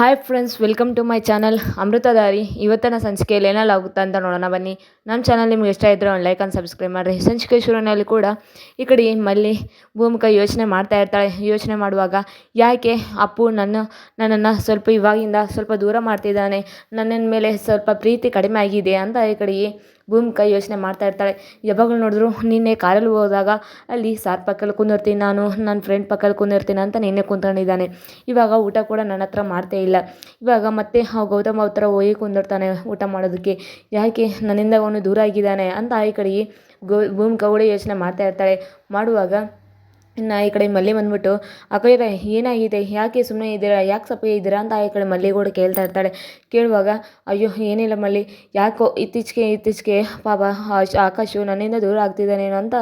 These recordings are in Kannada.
Hi friends welcome to my channel Amruthadhari ಇವತ್ತಿನ ಸಂಚಿಕೆಯಲ್ಲಿ ಏನೆಲ್ಲಾಗುತ್ತಾ ಅಂತ ನೋಡೋಣ ಬನ್ನಿ. ನಮ್ಮ ಚಾನಲ್ ನಿಮ್ಗೆ ಇಷ್ಟ ಇದ್ದರೆ ಒಂದು ಲೈಕ್ ಆ್ಯಂಡ್ ಸಬ್ಸ್ಕ್ರೈಬ್ ಮಾಡಿರಿ. ಸಂಚಿಕೆ ಶುರುವಿನಲ್ಲಿ ಕೂಡ ಈ ಕಡೆ ಮಲ್ಲಿ ಭೂಮಿಕ ಯೋಚನೆ ಮಾಡ್ತಾ ಇರ್ತಾಳೆ. ಯೋಚನೆ ಮಾಡುವಾಗ, ಯಾಕೆ ಅಪ್ಪು ನನ್ನ, ನನ್ನನ್ನು ಸ್ವಲ್ಪ ಇವಾಗಿಂದ ಸ್ವಲ್ಪ ದೂರ ಮಾಡ್ತಿದ್ದಾನೆ? ನನ್ನ ಮೇಲೆ ಸ್ವಲ್ಪ ಪ್ರೀತಿ ಕಡಿಮೆ ಆಗಿದೆ ಅಂತ ಈ ಕಡೆ ಭೂಮಿಕಾ ಯೋಚನೆ ಮಾಡ್ತಾ ಇರ್ತಾಳೆ. ಯಾವಾಗಲೂ ನೋಡಿದ್ರು, ನಿನ್ನೆ ಕಾರಲ್ಲಿ ಹೋದಾಗ ಅಲ್ಲಿ ಸಾರ್ ಪಕ್ಕದಲ್ಲಿ ಕುಂದಿರ್ತೀನಿ, ನಾನು ನನ್ನ ಫ್ರೆಂಡ್ ಪಕ್ಕದಲ್ಲಿ ಕುಂದಿರ್ತೀನಿ ಅಂತ ನಿನ್ನೆ ಕುಂತ್ಕೊಂಡಿದ್ದಾನೆ. ಇವಾಗ ಊಟ ಕೂಡ ನನ್ನ ಹತ್ರ ಮಾಡ್ತೇ ಇಲ್ಲ. ಇವಾಗ ಮತ್ತೆ ಗೌತಮ್ ಹತ್ರ ಹೋಗಿ ಕುಂದಿರ್ತಾನೆ ಊಟ ಮಾಡೋದಕ್ಕೆ. ಯಾಕೆ? ನನ್ನಿಂದ ಅವನು ದೂರ ಆಗಿದ್ದಾನೆ ಅಂತ ಈ ಕಡೆಗೆ ಗೋ ಭೂಮಿಕಾ ಕೂಡ ಯೋಚನೆ ಮಾಡ್ತಾ ಇರ್ತಾಳೆ. ಮಾಡುವಾಗ ಇನ್ನು ಈ ಕಡೆ ಮಲ್ಲಿ ಬಂದ್ಬಿಟ್ಟು ಅಕ್ಕಯ್ಯರ ಏನಾಗಿದೆ? ಯಾಕೆ ಸುಮ್ಮನೆ ಇದ್ದೀರಾ? ಯಾಕೆ ಸಪ್ಪೆ ಇದ್ದೀರಾ? ಅಂತ ಆ ಕಡೆ ಮಲ್ಲಿ ಕೂಡ ಕೇಳ್ತಾ ಇರ್ತಾಳೆ. ಕೇಳುವಾಗ, ಅಯ್ಯೋ, ಏನಿಲ್ಲ ಮಲ್ಲಿ, ಯಾಕೋ ಇತ್ತೀಚೆಗೆ ಇತ್ತೀಚೆಗೆ, ಪಾಪ ಆಕಾಶು ನನ್ನಿಂದ ದೂರ ಆಗ್ತಿದ್ದಾನೇನೋ ಅಂತ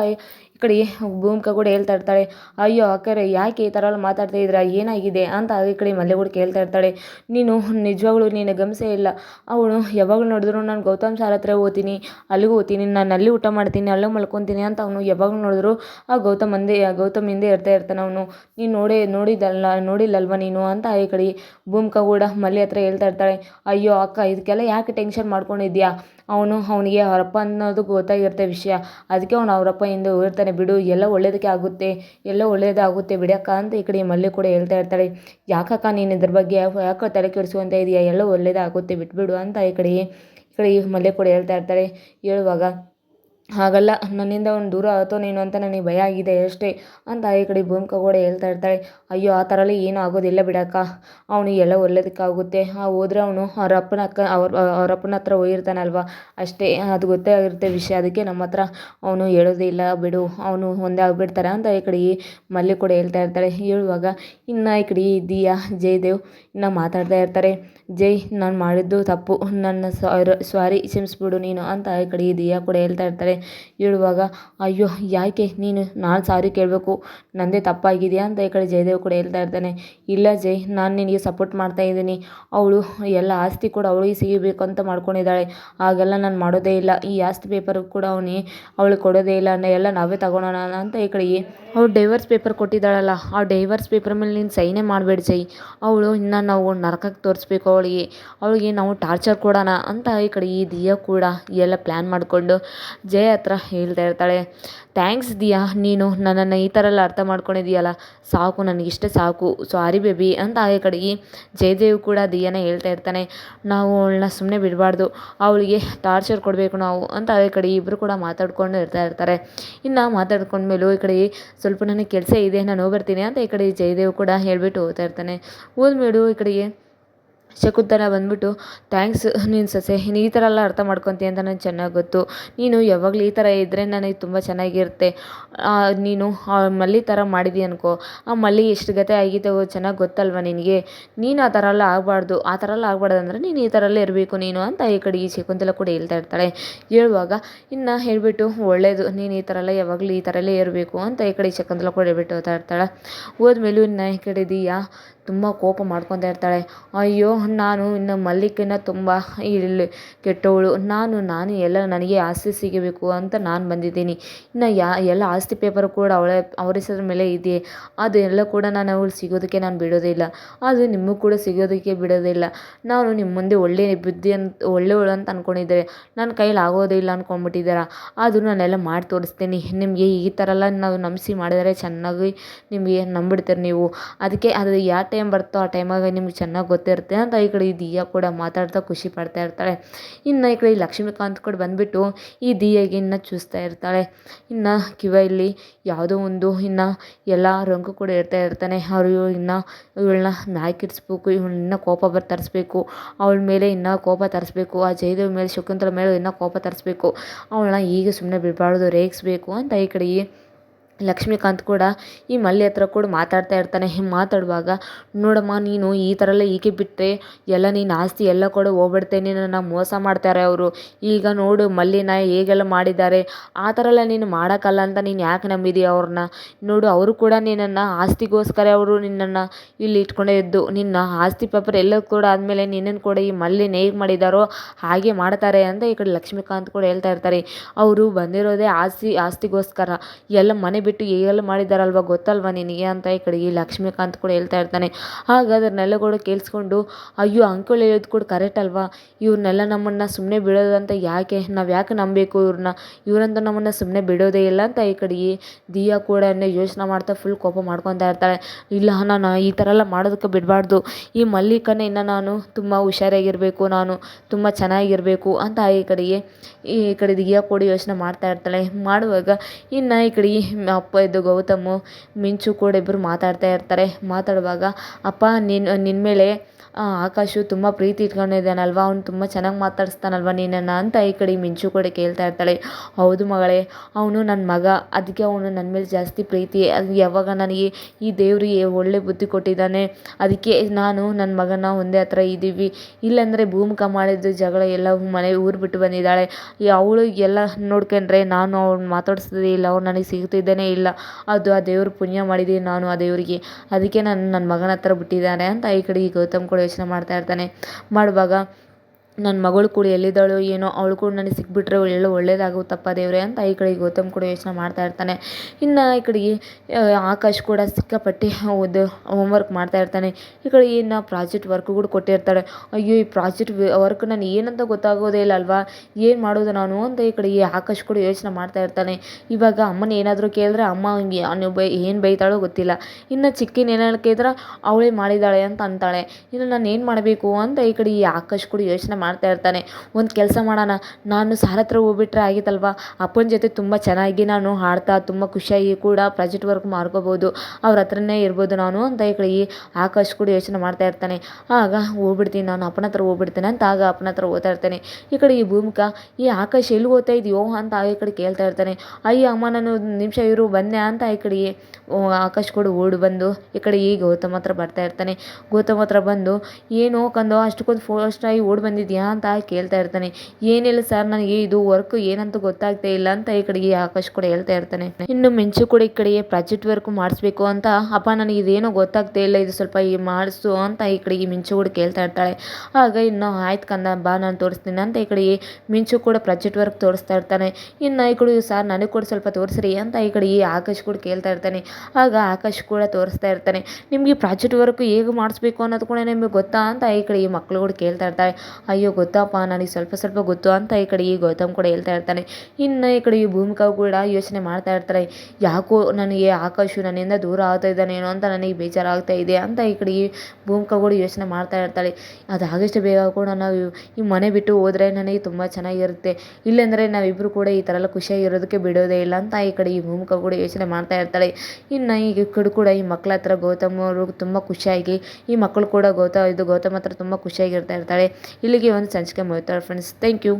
ಕಡೆ ಭೂಮಿಕಾ ಕೂಡ ಹೇಳ್ತಾ ಇರ್ತಾಳೆ, ಅಯ್ಯೋ ಅಕ್ಕರೆ ಯಾಕೆ ಈ ಥರ ಎಲ್ಲ ಮಾತಾಡ್ತಾ ಇದ್ದೀರಾ? ಏನಾಗಿದೆ? ಅಂತ ಈ ಕಡೆ ಮಲ್ಲೆ ಕೂಡ ಕೇಳ್ತಾ ಇರ್ತಾಳೆ, ನೀನು ನಿಜವಾಗ್ಲೂ ನೀನು ಗಮನಿಸೇ ಇಲ್ಲ. ಅವಳು ಯಾವಾಗಲೂ ನೋಡಿದ್ರು ನಾನು ಗೌತಮ್ ಸರ್ ಹತ್ರ ಓದ್ತೀನಿ, ಅಲ್ಲಿಗೂ ಓದ್ತೀನಿ, ನಾನು ಅಲ್ಲಿ ಊಟ ಮಾಡ್ತೀನಿ, ಅಲ್ಲೇ ಮಲ್ಕೊತೀನಿ ಅಂತ ಅವನು ಯಾವಾಗಲೂ ನೋಡಿದ್ರು ಆ ಗೌತಮ್ ಅಂದೇ ಗೌತಮ್ ಹಿಂದೆ ಇರ್ತಾ ಇರ್ತಾನೆ ಅವನು. ನೀನು ನೋಡೇ ನೋಡಿದಲ್ಲ ನೋಡಿಲ್ಲಲ್ವ ನೀನು? ಅಂತ ಈ ಕಡೆ ಭೂಮಿಕಾ ಕೂಡ ಮಲ್ಲಿ ಹತ್ರ ಹೇಳ್ತಾ ಇರ್ತಾಳೆ, ಅಯ್ಯೋ ಅಕ್ಕ, ಇದಕ್ಕೆಲ್ಲ ಯಾಕೆ ಟೆನ್ಷನ್ ಮಾಡ್ಕೊಂಡಿದ್ಯಾ ಅವನು, ಅವನಿಗೆ ಅವರಪ್ಪ ಅನ್ನೋದು ಗೊತ್ತಾಗಿರುತ್ತೆ ವಿಷಯ. ಅದಕ್ಕೆ ಅವನು ಅವರಪ್ಪ ಹಿಂದೆ ಬಿಡು, ಎಲ್ಲ ಒಳ್ಳೇದಕ್ಕೆ ಆಗುತ್ತೆ, ಎಲ್ಲ ಒಳ್ಳೇದಾಗುತ್ತೆ ಬಿಡಕ್ಕ ಅಂತ ಈ ಕಡೆ ಮಲ್ಲಿ ಕೂಡ ಹೇಳ್ತಾ ಇರ್ತಾಳೆ. ಯಾಕಕ್ಕ, ನೀನು ಇದ್ರ ಬಗ್ಗೆ ಯಾಕೆ ತಲೆ ಕೆಡಿಸುವಂತ ಇದೆಯಾ? ಎಲ್ಲ ಒಳ್ಳೇದಾಗುತ್ತೆ, ಬಿಟ್ಬಿಡು, ಅಂತ ಈ ಕಡೆ ಈ ಕಡೆ ಮಲ್ಲೆ ಕೂಡ ಹೇಳ್ತಾ ಇರ್ತಾಳೆ. ಹೇಳುವಾಗ ಹಾಗಲ್ಲ, ನನ್ನಿಂದ ಅವ್ನು ದೂರ ನೀನು ಅಂತ ನನಗೆ ಭಯ ಆಗಿದೆ ಅಷ್ಟೇ ಅಂತ ಈ ಕಡೆ ಭೂಮಿಕಾ ಕೂಡ ಹೇಳ್ತಾ ಇರ್ತಾಳೆ. ಅಯ್ಯೋ, ಆ ಥರ ಎಲ್ಲ ಏನೂ ಆಗೋದಿಲ್ಲ ಬಿಡಕ್ಕ. ಅವನಿಗೆ ಎಲ್ಲ ಒಳ್ಳೇದಕ್ಕಾಗುತ್ತೆ. ಆ ಹೋದ್ರೆ ಅವನು ಅವ್ರ ಅಪ್ಪನ ಅಕ್ಕ, ಅವ್ರ ಅವ್ರ ಅಪ್ಪನ ಹತ್ರ ಹೋಗಿರ್ತಾನಲ್ವ? ಅಷ್ಟೇ, ಅದು ಗೊತ್ತೇ ಆಗಿರುತ್ತೆ ವಿಷಯ. ಅದಕ್ಕೆ ನಮ್ಮ ಹತ್ರ ಅವನು ಹೇಳೋದಿಲ್ಲ ಬಿಡು, ಅವನು ಒಂದೇ ಆಗಿಬಿಡ್ತಾರೆ ಅಂತ ಈ ಕಡೆ ಮಲ್ಲಿ ಕೂಡ ಹೇಳ್ತಾ ಇರ್ತಾಳೆ. ಹೇಳುವಾಗ, ಇನ್ನು ಈ ಕಡೆ ದಿಯಾ ಜಯದೇವ್ ಇನ್ನು ಮಾತಾಡ್ತಾ ಇರ್ತಾರೆ. ಜೈ ನಾನು ಮಾಡಿದ್ದು ತಪ್ಪು. ನನ್ನ ಸಾರಿ ಕ್ಷಮಿಸ್ಬಿಡು ನೀನು ಅಂತ ಈ ಕಡೆ ದಿಯಾ ಕೂಡ ಹೇಳ್ತಾ ಇರ್ತಾಳೆ. ಹೇಳುವಾಗ, ಅಯ್ಯೋ, ಯಾಕೆ ನೀನು ನಾನು ಸಾರಿ ಕೇಳಬೇಕು? ನನ್ನದೇ ತಪ್ಪಾಗಿದೆಯಾ ಅಂತ ಈ ಕಡೆ ಜಯದೇವ್ ಕೂಡ ಹೇಳ್ತಾ ಇರ್ತಾನೆ. ಇಲ್ಲ ಜೈ ನಾನು ನಿನಗೆ ಸಪೋರ್ಟ್ ಮಾಡ್ತಾ ಇದ್ದೀನಿ. ಅವಳು ಎಲ್ಲ ಆಸ್ತಿ ಕೂಡ ಅವಳಿಗೆ ಸಿಗಬೇಕು ಅಂತ ಮಾಡ್ಕೊಂಡಿದ್ದಾಳೆ. ಹಾಗೆಲ್ಲ ನಾನು ಮಾಡೋದೇ ಇಲ್ಲ. ಈ ಆಸ್ತಿ ಪೇಪರ್ ಕೂಡ ಅವನಿಗೆ ಅವಳಿಗೆ ಕೊಡೋದೇ ಇಲ್ಲ ಎಲ್ಲ ನಾವೇ ತಗೊಳೋಣ ಅಂತ ಈ ಕಡೆ ಅವಳು ಡೈವರ್ಸ್ ಪೇಪರ್ ಕೊಟ್ಟಿದ್ದಾಳಲ್ಲ, ಆ ಡೈವರ್ಸ್ ಪೇಪರ್ ಮೇಲೆ ನೀನು ಸೈನೇ ಮಾಡಬೇಡಿ ಜೈ ಅವಳು ಇನ್ನು ನಾವು ನರಕಕ್ಕೆ ತೋರಿಸ್ಬೇಕು ಅವಳಿಗೆ. ಅವಳಿಗೆ ನಾವು ಟಾರ್ಚರ್ ಕೊಡೋಣ ಅಂತ ಈ ಕಡೆ ಈ ದಿಯಾ ಕೂಡ ಎಲ್ಲ ಪ್ಲ್ಯಾನ್ ಮಾಡಿಕೊಂಡು, ಜಯ ಹತ್ರ ಹೇಳ್ತಾ ಇರ್ತಾಳೆ ಥ್ಯಾಂಕ್ಸ್ ದಿಯಾ, ನೀನು ನನ್ನನ್ನು ಈ ಥರ ಎಲ್ಲ ಅರ್ಥ ಮಾಡ್ಕೊಂಡಿದ್ದೀಯಲ್ಲ, ಸಾಕು ನನಗಿಷ್ಟೇ ಸಾಕು ಸಾರಿ ಬೇಬಿ ಅಂತ ಈ ಕಡೆಗೆ ಜಯದೇವ್ ಕೂಡ ದಿಯಾನ ಹೇಳ್ತಾ ಇರ್ತಾನೆ, ನಾವು ಅವಳನ್ನ ಸುಮ್ಮನೆ ಬಿಡಬಾರ್ದು, ಅವಳಿಗೆ ಟಾರ್ಚರ್ ಕೊಡಬೇಕು ನಾವು ಅಂತ ಈ ಕಡೆ ಇಬ್ಬರು ಕೂಡ ಮಾತಾಡ್ಕೊಂಡು ಇರ್ತಾ ಇರ್ತಾರೆ. ಇನ್ನು ಮಾತಾಡ್ಕೊಂಡ್ಮೇಲೂ ಈ ಕಡೆ ಸ್ವಲ್ಪ ನನಗೆ ಕೆಲಸ ಇದೆ, ನಾನು ಹೋಗ್ಬರ್ತೀನಿ ಅಂತ ಈ ಕಡೆ ಜಯದೇವ್ ಕೂಡ ಹೇಳಿಬಿಟ್ಟು ಹೋಗ್ತಾ ಇರ್ತಾನೆ. ಹೋದ್ಮೇಲೂ ಈ ಕಡೆಗೆ ಶಕುಂತಲ ಬಂದ್ಬಿಟ್ಟು, ಥ್ಯಾಂಕ್ಸ್, ನೀನು ಸೊಸೆ, ನೀನು ಈ ಥರ ಎಲ್ಲ ಅರ್ಥ ಮಾಡ್ಕೊತೀಯ ಅಂತ ನನಗೆ ಚೆನ್ನಾಗಿ ಗೊತ್ತು. ನೀನು ಯಾವಾಗಲೂ ಈ ಥರ ಇದ್ದರೆ ನನಗೆ ತುಂಬ ಚೆನ್ನಾಗಿರುತ್ತೆ. ನೀನು ಆ ಮಲ್ಲಿ ಥರ ಮಾಡಿದಿ ಅನ್ಕೋ. ಆ ಮಲ್ಲಿ ಎಷ್ಟು ಗತೆ ಆಗಿದೆ ಚೆನ್ನಾಗಿ ಗೊತ್ತಲ್ವ ನಿನಗೆ? ನೀನು ಆ ಥರ ಎಲ್ಲ ಆಗಬಾರ್ದು. ಆ ಥರ ಎಲ್ಲ ಆಗಬಾರ್ದು ಅಂದರೆ ನೀನು ಈ ಥರ ಎಲ್ಲ ಇರಬೇಕು ನೀನು ಅಂತ ಈ ಕಡೆ ಈ ಶಕುಂತಲ ಕೂಡ ಹೇಳ್ತಾ ಇರ್ತಾಳೆ. ಹೇಳುವಾಗ, ಇನ್ನು ಹೇಳಿಬಿಟ್ಟು ಒಳ್ಳೆಯದು ನೀನು ಈ ಥರ ಎಲ್ಲ ಯಾವಾಗಲೂ ಈ ಥರ ಎಲ್ಲ ಇರಬೇಕು ಅಂತ ಈ ಕಡೆ ಶಕುಂತಲ ಕೂಡ ಹೇಳ್ಬಿಟ್ಟು ಹೋಗ್ತಾ ಇರ್ತಾಳೆ. ಹೋದ್ಮೇಲೂ, ಇನ್ನು ಈ ಕಡೆ ಇದೀಯಾ? ತುಂಬ ಕೋಪ ಮಾಡ್ಕೊತಾ ಇರ್ತಾಳೆ. ಅಯ್ಯೋ, ನಾನು ಇನ್ನು ಮಲ್ಲಿಕನ ತುಂಬ ಇಲ್ಲಿ ಕೆಟ್ಟವಳು. ನಾನು ನಾನು ಎಲ್ಲ ನನಗೆ ಆಸ್ತಿ ಸಿಗಬೇಕು ಅಂತ ನಾನು ಬಂದಿದ್ದೀನಿ. ಇನ್ನು ಯಾ, ಎಲ್ಲ ಆಸ್ತಿ ಪೇಪರ್ ಕೂಡ ಅವಳ, ಅವ್ರ ಹೆಸರ ಮೇಲೆ ಇದೆ. ಎಲ್ಲ ಕೂಡ ನಾನು ಅವಳು ಸಿಗೋದಕ್ಕೆ ನಾನು ಬಿಡೋದಿಲ್ಲ ಅದು ನಿಮಗೂ ಕೂಡ ಸಿಗೋದಕ್ಕೆ ಬಿಡೋದಿಲ್ಲ ನಾನು ನಿಮ್ಮ ಮುಂದೆ ಒಳ್ಳೆಯ ಬುದ್ಧಿ ಅಂತ ಒಳ್ಳೆಯವಳು ಅಂತ ಅಂದ್ಕೊಂಡಿದ್ದಾರೆ ನನ್ನ ಕೈಲಿ ಆಗೋದಿಲ್ಲ ಅಂದ್ಕೊಂಡ್ಬಿಟ್ಟಿದ್ದೀರ ಆದರೂ ನಾನೆಲ್ಲ ಮಾಡಿ ತೋರಿಸ್ತೀನಿ. ನಿಮಗೆ ಈ ಥರ ಎಲ್ಲ ನಾವು ನಂಬಿಸಿ ಮಾಡಿದರೆ ಚೆನ್ನಾಗಿ ನಿಮಗೆ ನಂಬಿಡ್ತೀರಿ ನೀವು. ಅದಕ್ಕೆ ಅದು ಯಾವ ಟೈಮ್ ಬರುತ್ತೋ ಆ ಟೈಮಾಗ ನಿಮ್ಗೆ ಚೆನ್ನಾಗಿ ಗೊತ್ತಿರುತ್ತೆ ಅಂತ ಈ ಕಡೆ ಈ ದಿಯಾ ಕೂಡ ಮಾತಾಡ್ತಾ ಖುಷಿ ಪಡ್ತಾ ಇರ್ತಾಳೆ. ಇನ್ನು ಈ ಕಡೆ ಲಕ್ಷ್ಮೀಕಾಂತ್ ಕೂಡ ಬಂದುಬಿಟ್ಟು ಈ ದಿಯಾಗೆ ಇನ್ನು ಚೂಸ್ತಾ ಇರ್ತಾಳೆ. ಇನ್ನು ಇಲ್ಲಿ ಯಾವುದೋ ಒಂದು ಇನ್ನು ಎಲ್ಲ ರಂಗು ಕೂಡ ಇರ್ತಾ ಇರ್ತಾನೆ. ಅವರು ಇನ್ನು ಇವಳನ್ನ ಮ್ಯಾಕಿಡ್ಸ್ಬೇಕು ಇವಳನ್ನ ಕೋಪ ಬರ್, ತರಿಸ್ಬೇಕು. ಅವಳ ಮೇಲೆ ಇನ್ನೂ ಕೋಪ ತರಿಸ್ಬೇಕು. ಆ ಜಯದೇವ್ ಮೇಲೆ ಶಕುಂತಲ ಮೇಲೆ ಇನ್ನೂ ಕೋಪ ತರಿಸ್ಬೇಕು. ಅವಳನ್ನ ಈಗ ಸುಮ್ಮನೆ ಬಿಡಬಾರ್ದು, ರೇಗಿಸ್ಬೇಕು ಅಂತ ಈ ಕಡೆ ಲಕ್ಷ್ಮೀಕಾಂತ್ ಕೂಡ ಈ ಮಲ್ಲಿ ಹತ್ರ ಕೂಡ ಮಾತಾಡ್ತಾ ಇರ್ತಾನೆ. ಮಾತಾಡುವಾಗ, ನೋಡಮ್ಮ, ನೀನು ಈ ಥರ ಎಲ್ಲ ಹೀಗೆ ಬಿಟ್ಟರೆ ಎಲ್ಲ ನೀನು ಆಸ್ತಿ ಎಲ್ಲ ಕೂಡ ಹೋಗ್ಬಿಡ್ತೇನೆ. ನಿನ್ನನ್ನು ಮೋಸ ಮಾಡ್ತಾರೆ ಅವರು. ಈಗ ನೋಡು, ಮಲ್ಲಿನ ಹೇಗೆಲ್ಲ ಮಾಡಿದ್ದಾರೆ. ಆ ಥರ ಎಲ್ಲ ನೀನು ಮಾಡೋಕ್ಕಲ್ಲ ಅಂತ ನೀನು ಯಾಕೆ ನಂಬಿದೀಯ ಅವ್ರನ್ನ ನೋಡು, ಅವರು ಕೂಡ ನಿನ್ನನ್ನು ಆಸ್ತಿಗೋಸ್ಕರ ಅವರು ನಿನ್ನನ್ನು ಇಲ್ಲಿ ಇಟ್ಕೊಂಡೇ ಇದ್ದು, ನಿನ್ನ ಆಸ್ತಿ ಪೇಪರ್ ಎಲ್ಲ ಕೂಡ ಆದಮೇಲೆ ನಿನ್ನನ್ನು ಕೂಡ ಈ ಮಲ್ಲಿನ ಹೇಗೆ ಮಾಡಿದ್ದಾರೋ ಹಾಗೆ ಮಾಡ್ತಾರೆ ಅಂತ ಈ ಕಡೆ ಲಕ್ಷ್ಮೀಕಾಂತ್ ಕೂಡ ಹೇಳ್ತಾ ಇರ್ತಾರೆ. ಅವರು ಬಂದಿರೋದೇ ಆಸ್ತಿ, ಆಸ್ತಿಗೋಸ್ಕರ. ಎಲ್ಲ ಮನೆ ಬಿಟ್ಟು ಏಲ್ ಮಾಡಿದ್ದಾರಲ್ವ ಗೊತ್ತಲ್ವ ನಿನಗೆ ಅಂತ ಈ ಕಡೆಗೆ ಲಕ್ಷ್ಮೀಕಾಂತ್ ಕೂಡ ಹೇಳ್ತಾ ಇರ್ತಾನೆ. ಅದನ್ನೆಲ್ಲ ಕೂಡ ಕೇಳಿಸ್ಕೊಂಡು, ಅಯ್ಯೋ, ಅಂಕಲ್ ಹೇಳೋದು ಕೂಡ ಕರೆಕ್ಟ್ ಅಲ್ವಾ? ಇವ್ರನ್ನೆಲ್ಲ ನಮ್ಮನ್ನು ಸುಮ್ಮನೆ ಬಿಡೋದಂತ ಯಾಕೆ? ನಾವು ಯಾಕೆ ನಂಬಬೇಕು ಇವ್ರನ್ನ? ಇವರಂತೂ ನಮ್ಮನ್ನು ಸುಮ್ಮನೆ ಬಿಡೋದೇ ಇಲ್ಲ ಅಂತ ಈ ಕಡೆಗೆ ದಿಯಾ ಕೂಡ ಯೋಚನೆ ಮಾಡ್ತಾ ಫುಲ್ ಕೋಪ ಮಾಡ್ಕೊತಾ ಇರ್ತಾಳೆ. ಇಲ್ಲ, ನಾನು ಈ ಥರ ಎಲ್ಲ ಮಾಡೋದಕ್ಕೆ ಬಿಡಬಾರ್ದು. ಈ ಮಲ್ಲಿಕನ ಇನ್ನು ನಾನು ತುಂಬ ಹುಷಾರಾಗಿರಬೇಕು, ನಾನು ತುಂಬ ಚೆನ್ನಾಗಿರಬೇಕು ಅಂತ ಈ ಕಡೆಗೆ ಈ ಕಡೆ ದಿಯಾ ಕೂಡ ಯೋಚನೆ ಮಾಡ್ತಾ ಇರ್ತಾಳೆ. ಮಾಡುವಾಗ ಇನ್ನು ಈ ಕಡೆ ಅಪ್ಪ ಇದ್ದು ಗೌತಮು, ಮಿಂಚು ಕೂಡ ಇಬ್ಬರು ಮಾತಾಡ್ತಾ ಇರ್ತಾರೆ. ಮಾತಾಡುವಾಗ, ಅಪ್ಪ ನಿನ್ನ ನಿನ್ನ ಮೇಲೆ ಆಕಾಶು ತುಂಬ ಪ್ರೀತಿ ಇಟ್ಕೊಂಡಿದ್ದಾನಲ್ವ? ಅವ್ನು ತುಂಬ ಚೆನ್ನಾಗಿ ಮಾತಾಡಿಸ್ತಾನಲ್ವ ನಿನ್ನನ್ನು ಅಂತ ಈ ಕಡೆ ಮಿಂಚು ಕೂಡ ಕೇಳ್ತಾ ಇರ್ತಾಳೆ. ಹೌದು ಮಗಳೇ, ಅವನು ನನ್ನ ಮಗ. ಅದಕ್ಕೆ ಅವನು ನನ್ನ ಮೇಲೆ ಜಾಸ್ತಿ ಪ್ರೀತಿ. ಅದು ಯಾವಾಗ ನನಗೆ ಈ ದೇವರಿಗೆ ಒಳ್ಳೆ ಬುದ್ಧಿ ಕೊಟ್ಟಿದ್ದಾನೆ ಅದಕ್ಕೆ ನಾನು ನನ್ನ ಮಗನ ಒಂದೇ ಹತ್ರ ಇದ್ದೀವಿ. ಇಲ್ಲಾಂದರೆ ಭೂಮಿಕ ಮಾಡಿದ್ದು ಜಗಳ ಎಲ್ಲ ಮನೆ, ಊರು ಬಿಟ್ಟು ಬಂದಿದ್ದಾಳೆ. ಅವಳು ಎಲ್ಲ ನೋಡ್ಕೊಂಡ್ರೆ ನಾನು ಅವ್ನು ಮಾತಾಡಿಸೋದೇ ಇಲ್ಲ, ಅವ್ನು ನನಗೆ ಸಿಗ್ತಿದ್ದೇನೆ ಇಲ್ಲ. ಅದು ಆ ದೇವ್ರ ಪುಣ್ಯ ಮಾಡಿದೆ, ನಾನು ಆ ದೇವರಿಗೆ. ಅದಕ್ಕೆ ನಾನು ನನ್ನ ಮಗನ ಹತ್ರ ಬಿಟ್ಟಿದ್ದಾರೆ ಅಂತ ಈ ಕಡೆ ಈ ಗೌತಮ್ ಕೂಡ ಯೋಚನೆ ಮಾಡ್ತಾ ಇರ್ತಾನೆ. ಮಾಡುವಾಗ ನನ್ನ ಮಗಳು ಕೂಡ ಎಲ್ಲಿದ್ದಾಳೋ ಏನೋ, ಅವಳು ಕೂಡ ನನಗೆ ಸಿಕ್ಬಿಟ್ರೆ ಎಲ್ಲ ಒಳ್ಳೇದಾಗುತ್ತಪ್ಪ ದೇವರೇ ಅಂತ ಈ ಕಡೆಗೆ ಗೌತಮ್ ಕೂಡ ಯೋಚನೆ ಮಾಡ್ತಾ ಇರ್ತಾನೆ. ಇನ್ನು ಈ ಕಡೆಗೆ ಆಕಾಶ್ ಕೂಡ ಸಿಕ್ಕಾಪಟ್ಟೆ ಓದು ಹೋಮ್ವರ್ಕ್ ಮಾಡ್ತಾ ಇರ್ತಾನೆ. ಈ ಕಡೆ ಇನ್ನು ಪ್ರಾಜೆಕ್ಟ್ ವರ್ಕ್ ಕೂಡ ಕೊಟ್ಟಿರ್ತಾಳೆ. ಅಯ್ಯೋ, ಈ ಪ್ರಾಜೆಕ್ಟ್ ವರ್ಕ್ ನಾನು ಏನಂತ ಗೊತ್ತಾಗೋದೇ ಇಲ್ಲ ಅಲ್ವಾ? ಏನು ಮಾಡೋದು ನಾನು ಅಂತ ಈ ಕಡೆ ಆಕಾಶ್ ಕೂಡ ಯೋಚನೆ ಮಾಡ್ತಾ ಇರ್ತಾನೆ. ಇವಾಗ ಅಮ್ಮನ ಏನಾದರೂ ಕೇಳಿದ್ರೆ ಅಮ್ಮ ನೀವು ಬೈ, ಏನು ಬೈತಾಳೋ ಗೊತ್ತಿಲ್ಲ. ಇನ್ನು ಚಿಕ್ಕಿನ ಏನಾದ್ರು ಕೇಳಿದ್ರೆ ಅವಳೇ ಮಾಡಿದ್ದಾಳೆ ಅಂತ ಅಂತಾಳೆ. ಇನ್ನು ನಾನು ಏನು ಮಾಡಬೇಕು ಅಂತ ಈ ಕಡೆ ಈ ಆಕಾಶ್ ಕೂಡ ಯೋಚನೆ ಮಾಡ್ತಾ ಇರ್ತಾನೆ. ಒಂದು ಕೆಲಸ ಮಾಡೋಣ. ನಾನು ಸಾರ್ ಹತ್ರ ಹೋಗ್ಬಿಟ್ರೆ ಆಗಿತ್ತಲ್ವ? ಅಪ್ಪನ ಜೊತೆ ತುಂಬ ಚೆನ್ನಾಗಿ ನಾನು ಹಾಡ್ತಾ, ತುಂಬ ಖುಷಿಯಾಗಿ ಕೂಡ ಪ್ರಾಜೆಕ್ಟ್ ವರ್ಕ್ ಮಾಡ್ಕೋಬೋದು. ಅವ್ರ ಹತ್ರನೇ ಇರ್ಬೋದು ನಾನು ಅಂತ ಈ ಕಡೆ ಆಕಾಶ್ ಕೂಡ ಯೋಚನೆ ಮಾಡ್ತಾ ಇರ್ತಾನೆ. ಆಗ ಹೋಗ್ಬಿಡ್ತೀನಿ. ನಾನು ಅಪ್ಪನ ಹತ್ರ ಹೋಗ್ಬಿಡ್ತೇನೆ ಅಂತ ಆಗ ಅಪ್ಪನ ಹತ್ರ ಓದ್ತಾ ಇರ್ತಾನೆ. ಈ ಕಡೆ ಈ ಭೂಮಿಕಾ, ಈ ಆಕಾಶ್ ಎಲ್ಲಿ ಓದ್ತಾ ಇದೆಯೋ ಅಂತ ಈ ಕಡೆ ಕೇಳ್ತಾ ಇರ್ತಾನೆ. ಅಯ್ಯ ಅಮ್ಮ, ನಾನು ನಿಮಿಷ ಇರು ಬಂದೆ ಅಂತ ಈ ಕಡೆ ಆಕಾಶ್ ಕೂಡ ಓಡಿ ಬಂದು ಈ ಕಡೆ ಈ ಗೌತಮ್ ಹತ್ರ ಬರ್ತಾ ಇರ್ತಾನೆ. ಗೌತಮ್ ಹತ್ರ ಬಂದು, ಏನು ಕಂದು, ಅಷ್ಟಕ್ಕೊಂದು ಆಗಿ ಓಡಿ ಬಂದಿದ್ಯಾ? ಇದೆಯಾ ಅಂತ ಕೇಳ್ತಾ ಇರ್ತಾನೆ. ಏನಿಲ್ಲ ಸರ್ ನನಗೆ ಇದು ವರ್ಕ್ ಏನಂತ ಗೊತ್ತಾಗ್ತಾ ಇಲ್ಲ ಅಂತ ಈ ಕಡೆಗೆ ಆಕಾಶ್ ಕೂಡ ಹೇಳ್ತಾ ಇರ್ತಾನೆ. ಇನ್ನು ಮಿಂಚು ಕೂಡ ಈ ಕಡೆಗೆ ಪ್ರಾಜೆಕ್ಟ್ ವರ್ಕ್ ಮಾಡಿಸ್ಬೇಕು ಅಂತ. ಅಪ್ಪ, ನನಗೆ ಇದೇನೋ ಗೊತ್ತಾಗ್ತಾ ಇಲ್ಲ, ಇದು ಸ್ವಲ್ಪ ಈ ಮಾಡಿಸು ಅಂತ ಈ ಕಡೆಗೆ ಮಿಂಚು ಕೂಡ ಕೇಳ್ತಾ ಇರ್ತಾಳೆ. ಆಗ ಇನ್ನು ಆಯ್ತು ಕಂದ, ಬಾ, ನಾನು ತೋರಿಸ್ತೀನಿ ಅಂತ ಈ ಕಡೆಗೆ ಮಿಂಚು ಕೂಡ ಪ್ರಾಜೆಕ್ಟ್ ವರ್ಕ್ ತೋರಿಸ್ತಾ ಇರ್ತಾನೆ. ಇನ್ನು ಈ ಕಡೆ ಸರ್ ನನಗೆ ಕೂಡ ಸ್ವಲ್ಪ ತೋರಿಸ್ರಿ ಅಂತ ಈ ಕಡೆಗೆ ಆಕಾಶ್ ಕೂಡ ಕೇಳ್ತಾ ಇರ್ತಾನೆ. ಆಗ ಆಕಾಶ್ ಕೂಡ ತೋರಿಸ್ತಾ ಇರ್ತಾನೆ. ನಿಮಗೆ ಪ್ರಾಜೆಕ್ಟ್ ವರ್ಕ್ ಹೇಗೆ ಮಾಡಿಸ್ಬೇಕು ಅನ್ನೋದು ಕೂಡ ನಿಮಗೆ ಗೊತ್ತಾ ಅಂತ ಈ ಕಡೆ ಈ ಮಕ್ಕಳು ಕೂಡ ಕೇಳ್ತಾ ಇರ್ತಾರೆ. ಅಯ್ಯೋ ಗೊತ್ತಪ್ಪ, ನನಗೆ ಸ್ವಲ್ಪ ಸ್ವಲ್ಪ ಗೊತ್ತು ಅಂತ ಈ ಕಡೆ ಈ ಗೌತಮ್ ಕೂಡ ಹೇಳ್ತಾ ಇರ್ತಾನೆ. ಇನ್ನು ಈ ಕಡೆ ಈ ಭೂಮಿಕಾ ಕೂಡ ಯೋಚನೆ ಮಾಡ್ತಾ ಇರ್ತಾರೆ. ಯಾಕೋ ನನಗೆ ಆಕಾಶು ನನ್ನಿಂದ ದೂರ ಆಗ್ತಾ ಇದ್ದಾನೇನೋ ಅಂತ ನನಗೆ ಬೇಜಾರಾಗ್ತಾ ಇದೆ ಅಂತ ಈ ಕಡೆ ಈ ಭೂಮಿಕಾ ಕೂಡ ಯೋಚನೆ ಮಾಡ್ತಾ ಇರ್ತಾಳೆ. ಅದು ಆಗಷ್ಟು ಬೇಗ ಕೂಡ ನಾವು ಈ ಮನೆ ಬಿಟ್ಟು ಹೋದರೆ ನನಗೆ ತುಂಬ ಚೆನ್ನಾಗಿರುತ್ತೆ. ಇಲ್ಲಾಂದರೆ ನಾವಿಬ್ಬರು ಕೂಡ ಈ ಥರ ಎಲ್ಲ ಖುಷಿಯಾಗಿರೋದಕ್ಕೆ ಬಿಡೋದೇ ಇಲ್ಲ ಅಂತ ಈ ಕಡೆ ಈ ಭೂಮಿಕಾ ಕೂಡ ಯೋಚನೆ ಮಾಡ್ತಾ ಇರ್ತಾಳೆ. ಇನ್ನು ಈ ಕಡೆ ಕೂಡ ಈ ಮಕ್ಕಳ ಹತ್ರ ಗೌತಮ್ ಅವರು ತುಂಬ ಖುಷಿಯಾಗಿ, ಈ ಮಕ್ಕಳು ಕೂಡ ಗೌತಮ್ ಇದು ಗೌತಮ್ ಹತ್ರ ತುಂಬ ಖುಷಿಯಾಗಿರ್ತಾ ಇರ್ತಾಳೆ. ಇಲ್ಲಿಗೆ ಒಂದು ಸಂಚಿಕೆ ಮುಗಿತಾರೆ ಫ್ರೆಂಡ್ಸ್ ಥ್ಯಾಂಕ್ ಯು